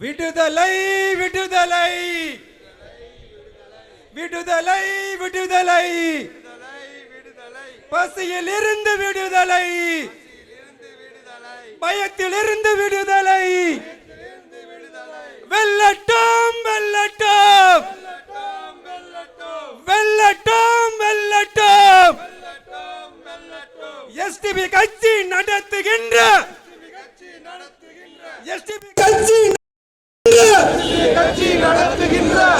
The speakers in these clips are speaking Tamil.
விடுதலை விடுதலை. விடுதலை விடுதலை. பசியில் இருந்து விடுதலை. பயத்தில் இருந்து விடுதலை. வெல்லட்டும் வெல்லட்டும். வெல்லட்டும் வெல்லட்டும். எஸ்டிபி கட்சி நடத்துகின்ற. எஸ்டிபி கட்சி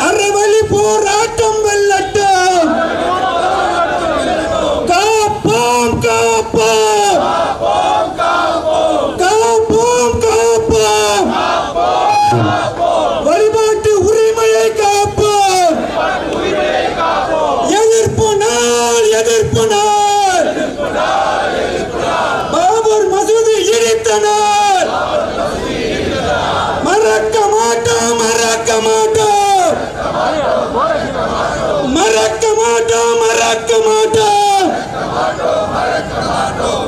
அறவழி போராட்டம் வெல்லட்டும். காப்போம் காப்போம். காப்போம் காப்போம். வழிபாட்டு உரிமையை காப்போம். எதிர்ப்பு நாள் எதிர்ப்பு நாள். பாபர் மசூதி இடித்த టమాటో మర టమాటో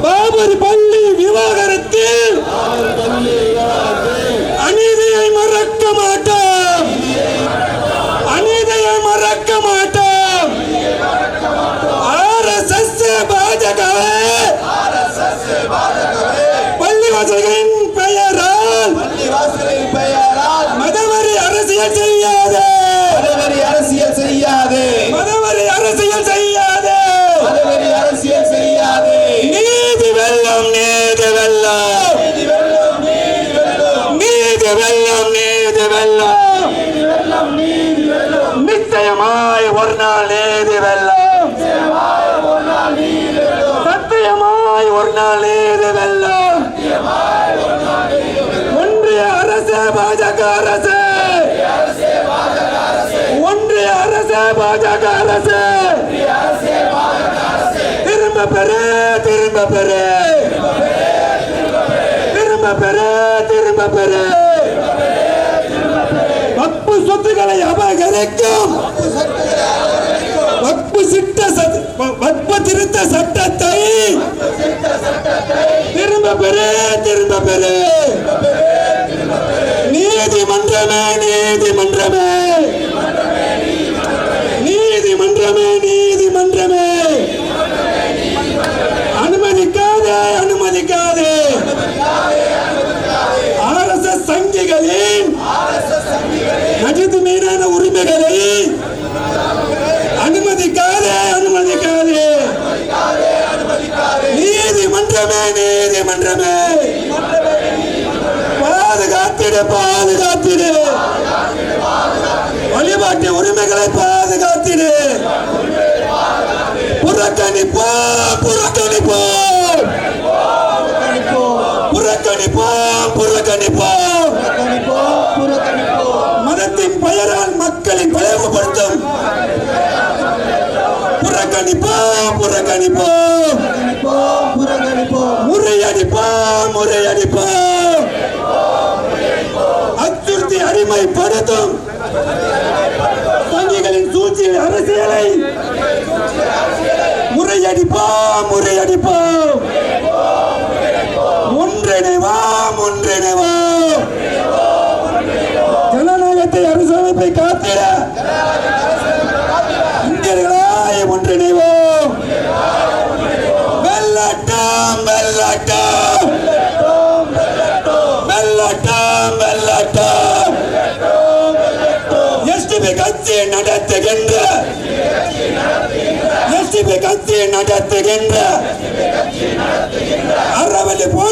బాబర్ పల్లి వివాహ நீதி வெல்லும் நிச்சயமாய் ஒரு நாள் நீதி வெல்லும் சத்தியமாய் ஒரு நாள் நீதி வெல்லும் ஒன்றிய அரசு பாஜக அரசு. ஒன்றிய அரசு பாஜக அரசு. திரும்ப பெறு திரும்ப பெறு. திரும்ப பெறு திரும்ப பெறு. வக்பு சொத்துக்களை அபகரிக்கும். வக்பு சிட்ட வக்பு திருத்த சட்டத்தை திரும்ப பெறு திரும்ப பெறு. நீதிமன்றமே நீதிமன்றமே நீதிமன்றமே அனுமதிக்காதே அனுமதிக்காதே ஆர்எஸ்எஸ் சங்கிகளின் நஜித் மீதான உரிமைகளை அனுமதிக்காதே அனுமதிக்காதே. நீதிமன்றமே நீதிமன்றமே. பாதுகாத்திடு பாதுகாத்திடு வழிபாட்டு உரிமைகளை பாதுகாத்திடு புறக்கணிப்போம் புறக்கணிப்போம் புறக்கணிப்போம் புறக்கணிப்போம். மதத்தின் பெயரால் மக்களை பிளவுபடுத்தும் புறக்கணிப்போம் புறக்கணிப்போம் முறையடிப்போம் முறையடிப்போம் அச்சுறுத்தி அடிமைப்படுத்தும். வங்கிகளின் சூழ்ச்சி அரசியலை. முறையடிப்போம் முறையடிப்போம். வெள்ளட்டம் வெள்ளட்டம் வெள்ளட்டம் வெள்ளட்டம் எஸ்டிபி கட்சி நடத்துகின்ற. எஸ்டிபி கட்சி நடத்துகின்ற. அறவழி போராட்டம்.